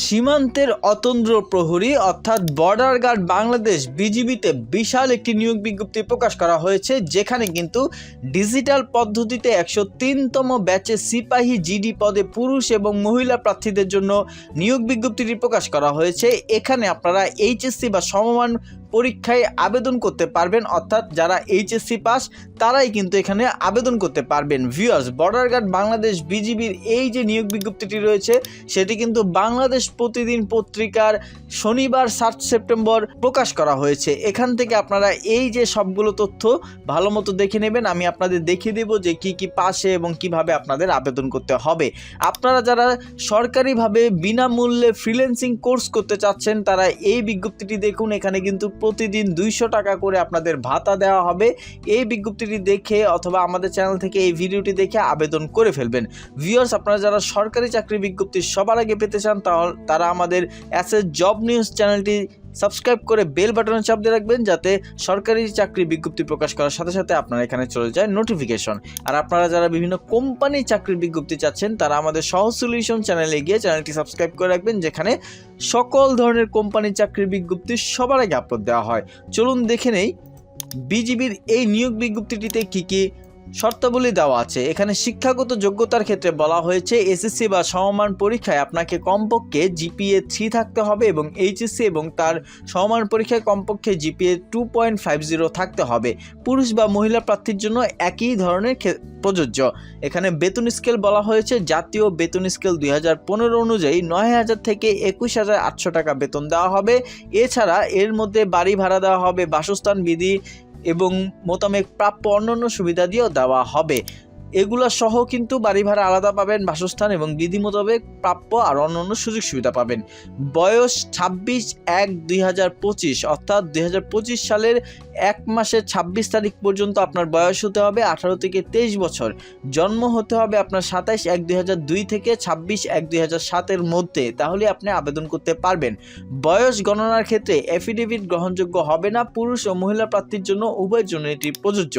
সীমান্তের অতন্দ্র প্রহরী অর্থাৎ বর্ডার গার্ড বাংলাদেশ বিজিবিতে বিশাল একটি নিয়োগ বিজ্ঞপ্তি প্রকাশ করা হয়েছে, যেখানে কিন্তু ডিজিটাল পদ্ধতিতে একশো তিনতম ব্যাচে সিপাহী জিডি পদে পুরুষ এবং মহিলা প্রার্থীদের জন্য নিয়োগ বিজ্ঞপ্তিটি প্রকাশ করা হয়েছে। এখানে আপনারা এইচএসসি বা সমমান পরীক্ষায় আবেদন করতে পারবেন, অর্থাৎ যারা এইচএসসি পাস তারাই কিন্তু এখানে আবেদন করতে পারবেন। ভিউয়ার্স বর্ডার গার্ড বাংলাদেশ বিজিবির এই যে নিয়োগ বিজ্ঞপ্তিটি রয়েছে, সেটি কিন্তু বাংলাদেশ প্রতিদিন পত্রিকার শনিবার সাত সেপ্টেম্বর প্রকাশ করা হয়েছে। এখান থেকে আপনারা এই যে সবগুলো তথ্য ভালো মতো দেখে নেবেন, আমি আপনাদের দেখিয়ে দেব যে কি কি পাশে এবং কীভাবে আপনাদের আবেদন করতে হবে। আপনারা যারা সরকারিভাবে বিনামূল্যে ফ্রিল্যান্সিং কোর্স করতে চাচ্ছেন, তারা এই বিজ্ঞপ্তিটি দেখুন, এখানে কিন্তু প্রতিদিন দুইশো টাকা করে আপনাদের ভাতা দেওয়া হবে। এই বিজ্ঞপ্তিটি দেখে অথবা আমাদের চ্যানেল থেকে এই ভিডিওটি দেখে আবেদন করে ফেলবেন। ভিউয়ার্স আপনারা যারা সরকারি চাকরি বিজ্ঞপ্তি সবার আগে পেতে চান, তাহলে তারা আমাদের অ্যাসেস জব নিউজ চ্যানেলটি সাবস্ক্রাইব করে বেল বাটনে চাপ দিয়ে রাখবেন যাতে সরকারি চাকরি বিজ্ঞপ্তি প্রকাশ করার সাথে সাথে আপনার এখানে চলে যায় নোটিফিকেশন আর আপনারা যারা বিভিন্ন কোম্পানির চাকরির বিজ্ঞপ্তি চাচ্ছেন, তারা আমাদের সহজ সলিউশন চ্যানেলে গিয়ে চ্যানেলটি সাবস্ক্রাইব করে রাখবেন, যেখানে সকল ধরনের কোম্পানির চাকরির বিজ্ঞপ্তি সবার আগে আপলোড দেওয়া হয়। চলুন দেখে নেই, বিজিবির এই নিয়োগ বিজ্ঞপ্তিটিতে কি কি শর্তাবলী দেওয়া আছে। এখানে শিক্ষাগত যোগ্যতার ক্ষেত্রে বলা হয়েছে এসএসসি বা সমমান পরীক্ষায় আপনাকে কমপক্ষে জিপিএ থ্রি থাকতে হবে এবং এইচএসসি এবং তার সমমান পরীক্ষায় কমপক্ষে GPA two point five zero থাকতে হবে। পুরুষ বা মহিলা প্রার্থীর জন্য একই ধরনের প্রযোজ্য। এখানে বেতন স্কেল বলা হয়েছে, জাতীয় বেতন স্কেল দুই হাজার পনেরো অনুযায়ী নয় হাজার থেকে একুশ হাজার আটশো টাকা বেতন দেওয়া হবে। এছাড়া এর মধ্যে বাড়ি ভাড়া দেওয়া হবে, বাসস্থান বিধি এবং মোতামেক প্রাপ্য অন্যান্য সুবিধা দিয়েও দেওয়া হবে। এগুলো সহ কিন্তু বাড়ি ভাড়া আলাদা পাবেন, বাসস্থান এবং বিধি মোতাবেক প্রাপ্য আর অন্যান্য সুযোগ সুবিধা পাবেন। বয়স ছাব্বিশ এক দুই অর্থাৎ দুই হাজার পঁচিশ সালের এক মাসের ছাব্বিশ তারিখ পর্যন্ত আপনার বয়স হতে হবে, আঠারো থেকে তেইশ বছর। জন্ম হতে হবে আপনার সাতাইশ এক দুই থেকে ছাব্বিশ এক দুই সাতের মধ্যে, তাহলে আপনি আবেদন করতে পারবেন। বয়স গণনার ক্ষেত্রে এফিডেভিট গ্রহণযোগ্য হবে না, পুরুষ ও মহিলা প্রার্থীর জন্য উভয়ের জন্য এটি প্রযোজ্য।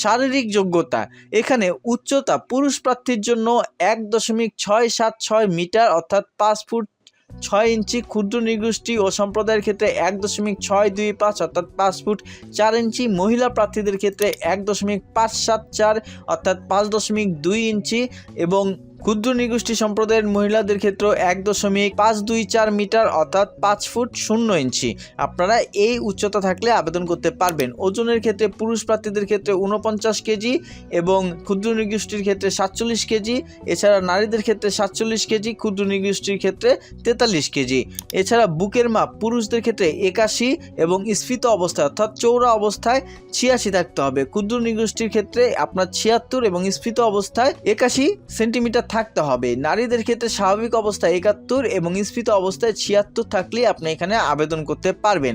শারীরিক যোগ্যতা, এখানে উচ্চতা পুরুষ প্রার্থীর জন্য এক দশমিক ছয় সাত ছয় মিটার অর্থাৎ পাঁচ ফুট ছয় ইঞ্চি ক্ষুদ্র নিগোষ্ঠী ও সম্প্রদায়ের ক্ষেত্রে এক দশমিক ছয় দুই পাঁচ অর্থাৎ পাঁচ ফুট চার ইঞ্চি মহিলা প্রার্থীদের ক্ষেত্রে এক দশমিক পাঁচ সাত চার অর্থাৎ পাঁচ দশমিক দুই ইঞ্চি এবং ক্ষুদ্র নিগোষ্ঠী সম্প্রদায়ের মহিলাদের ক্ষেত্রে এক দশমিক পাঁচ দুই চার মিটার অর্থাৎ পাঁচ ফুট শূন্য ইঞ্চি। আপনারা এই উচ্চতা থাকলে আবেদন করতে পারবেন। ওজনের ক্ষেত্রে পুরুষ প্রার্থীদের ক্ষেত্রে উনপঞ্চাশ কেজি এবং ক্ষুদ্র নিগোষ্ঠীর ক্ষেত্রে সাতচল্লিশ কেজি, এছাড়া নারীদের ক্ষেত্রে সাতচল্লিশ কেজি, ক্ষুদ্র নিগোষ্ঠীর ক্ষেত্রে তেতাল্লিশ কেজি। এছাড়া বুকের মাপ পুরুষদের ক্ষেত্রে একাশি এবং স্ফীত অবস্থায় অর্থাৎ চৌড়া অবস্থায় ছিয়াশি থাকতে হবে। ক্ষুদ্র নিগোষ্ঠীর ক্ষেত্রে আপনার ছিয়াত্তর এবং স্ফীত অবস্থায় একাশি সেন্টিমিটার থাকতে হবে। নারীদের ক্ষেত্রে স্বাভাবিক অবস্থায় একাত্তর এবং স্ফীত অবস্থায় ছিয়াত্তর থাকলে আপনি এখানে আবেদন করতে পারবেন।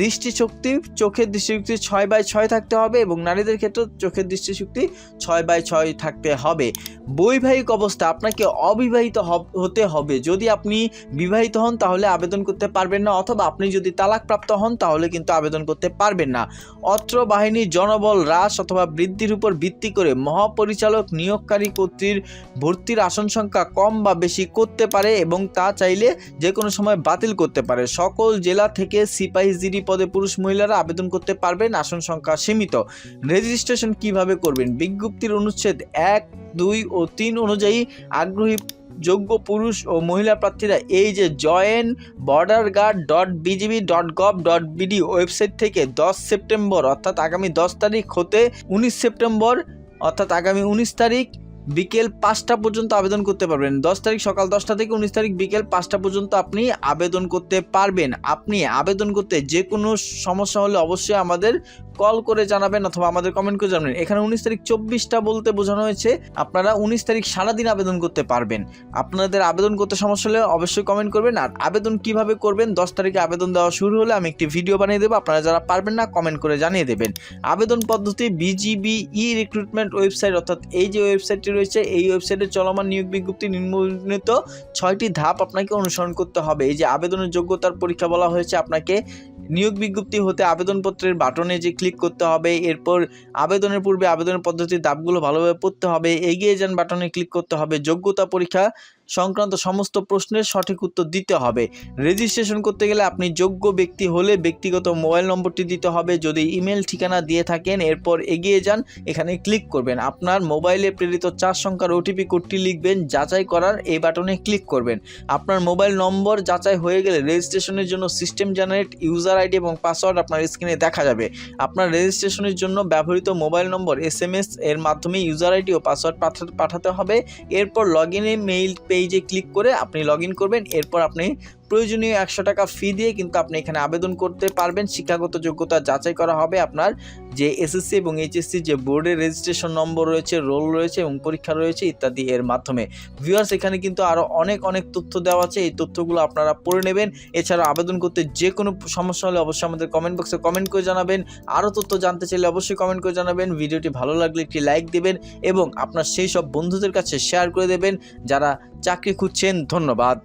দৃষ্টিশক্তি, চোখের দৃষ্টিশক্তি ছয় বাই ছয় থাকতে হবে এবং নারীদের ক্ষেত্রে চোখের দৃষ্টিশক্তি ছয় বাই ছয় থাকতে হবে। বৈবাহিক অবস্থা আপনাকে অবিবাহিত হতে হবে। যদি আপনি বিবাহিত হন তাহলে আবেদন করতে পারবেন না অথবা আপনি যদি তালাকপ্রাপ্ত হন তাহলে কিন্তু আবেদন করতে পারবেন না। অত্র বাহিনীর জনবল হ্রাস অথবা বৃদ্ধির উপর ভিত্তি করে মহাপরিচালক নিয়োগকারী কর্তৃর ভর্তির আসন সংখ্যা কম বা বেশি করতে পারে এবং তা চাইলে যে কোনো সময় বাতিল করতে পারে। সকল জেলা থেকে সিপাহী জিডি পদে পুরুষ মহিলারা আবেদন করতে পারবেন, আসন সংখ্যা সীমিত। রেজিস্ট্রেশন কীভাবে করবেন? বিজ্ঞপ্তির অনুচ্ছেদ এক, দুই ও তিন অনুযায়ী আগ্রহী যোগ্য পুরুষ ও মহিলা প্রার্থীরা এই যে join border guard dot BGB dot gov dot BD website থেকে দশ সেপ্টেম্বর, অর্থাৎ আগামী দশ তারিখ হতে উনিশ সেপ্টেম্বর, অর্থাৎ আগামী উনিশ তারিখ বিকেল পাঁচটা পর্যন্ত আবেদন করতে পারবেন। দশ তারিখ সকাল দশটা থেকে উনিশ তারিখ বিকেল পাঁচটা পর্যন্ত আপনি আবেদন করতে পারবেন। আপনি আবেদন করতে যে কোনো সমস্যা হলে অবশ্যই আমাদের কল করে জানাবেন অথবা আমাদের কমেন্ট করে জানাবেন। এখানে উনিশ তারিখ চব্বিশটা বলতে বোঝানো হয়েছে, আপনারা উনিশ তারিখ সারাদিন আবেদন করতে পারবেন। আপনাদের আবেদন করতে সমস্যা হলে অবশ্যই কমেন্ট করবেন, আর আবেদন কীভাবে করবেন, দশ তারিখে আবেদন দেওয়া শুরু হলে আমি একটি ভিডিও বানিয়ে দেবো, আপনারা যারা পারবেন না কমেন্ট করে জানিয়ে দেবেন। আবেদন পদ্ধতি বিজিবি ই রিক্রুটমেন্ট ওয়েবসাইট অর্থাৎ এই যে ওয়েবসাইটটি রয়েছে, এই ওয়েবসাইটে চলমান নিয়োগ বিজ্ঞপ্তি নিম্নলিখিত ছয়টি ধাপ আপনাকে অনুসরণ করতে হবে। এই যে আবেদনের যোগ্যতার পরীক্ষা বলা হয়েছে, আপনাকে নিয়োগ বিজ্ঞপ্তি হতে আবেদনপত্রের বাটনে যে ক্লিক করতে হবে, এরপর আবেদনের পূর্বে আবেদনের পদ্ধতির দাবগুলো ভালোভাবে পড়তে হবে, এগিয়ে যান বাটনে ক্লিক করতে হবে, যোগ্যতা পরীক্ষা সংক্রান্ত সমস্ত প্রশ্নের সঠিক উত্তর দিতে হবে। রেজিস্ট্রেশন করতে গেলে আপনি যোগ্য ব্যক্তি হলে ব্যক্তিগত মোবাইল নম্বরটি দিতে হবে। যদি ইমেল ঠিকানা দিয়ে থাকেন, এরপর এগিয়ে যান, এখানে ক্লিক করবেন। আপনার মোবাইলে প্রেরিত চার সংখ্যার ওটিপি কোডটি লিখবেন, যাচাই করার এই বাটনে ক্লিক করবেন। আপনার মোবাইল নম্বর যাচাই হয়ে গেলে রেজিস্ট্রেশনের জন্য সিস্টেম জেনারেট ইউজার আইডি এবং পাসওয়ার্ড আপনার স্ক্রিনে দেখা যাবে। আপনার রেজিস্ট্রেশনের জন্য ব্যবহৃত মোবাইল নম্বর এস এর মাধ্যমে ইউজার আইডি ও পাসওয়ার্ড পাঠাতে হবে। এরপর লগ ইনে মেইল পেজে ক্লিক করে আপনি লগ করবেন এরপর আপনি প্রয়োজনীয় একশো টাকা ফি দিয়ে কিন্তু আপনি এখানে আবেদন করতে পারবেন। শিক্ষাগত যোগ্যতা যাচাই করা হবে আপনার যে এসএসসি এবং এইচএসসি যে বোর্ডের রেজিস্ট্রেশন নম্বর রয়েছে রোল রয়েছে এবং পরীক্ষা রয়েছে ইত্যাদি এর মাধ্যমে। ভিউয়ার্স এখানে কিন্তু আরও অনেক অনেক তথ্য দেওয়া আছে। এই তথ্যগুলো আপনারা পড়ে নেবেন। এছাড়া আবেদন করতে যে কোনো সমস্যা হলে অবশ্যই আমাদের কমেন্ট বক্সে কমেন্ট করে জানাবেন। আরও তথ্য জানতে চাইলে অবশ্যই কমেন্ট করে জানাবেন। ভিডিওটি ভালো লাগলে একটি লাইক দেবেন এবং আপনার সেই সব বন্ধুদের কাছে শেয়ার করে দেবেন। যারা চাকরি খুঁজছেন, ধন্যবাদ।